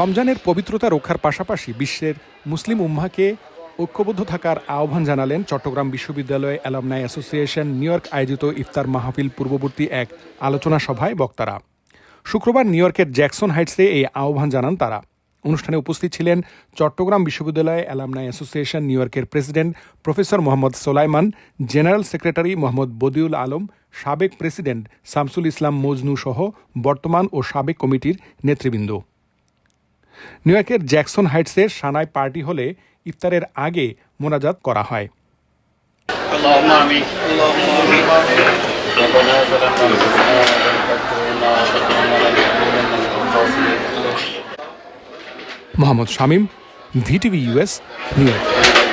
রমজানের পবিত্রতা রক্ষার পাশাপাশি বিশ্বের মুসলিম উম্মাকে ঐক্যবদ্ধ থাকার আহ্বান জানালেন চট্টগ্রাম বিশ্ববিদ্যালয় অ্যালামনাই অ্যাসোসিয়েশন, নিউ ইয়র্ক আয়োজিত ইফতার মাহফিল পূর্ববর্তী এক আলোচনা সভায় বক্তারা। শুক্রবার নিউ ইয়র্কের জ্যাকসন হাইটসে এই আহ্বান জানান তারা। অনুষ্ঠানে উপস্থিত ছিলেন চট্টগ্রাম বিশ্ববিদ্যালয় অ্যালামনাই অ্যাসোসিয়েশন, নিউ ইয়র্কের president professor Mohammad Solaiman, general secretary Mohammad Badiul Alam, সাবেক প্রেসিডেন্ট শামসুল ইসলাম মজনু সহ বর্তমান ও সাবেক কমিটির নেতৃবৃন্দ। নিউ ইয়র্কের জ্যাকসন হাইটসের সানায় পার্টি হলে ইফতারের আগে মোনাজাত করা হয়। Mohammad Shamim VTV US New York.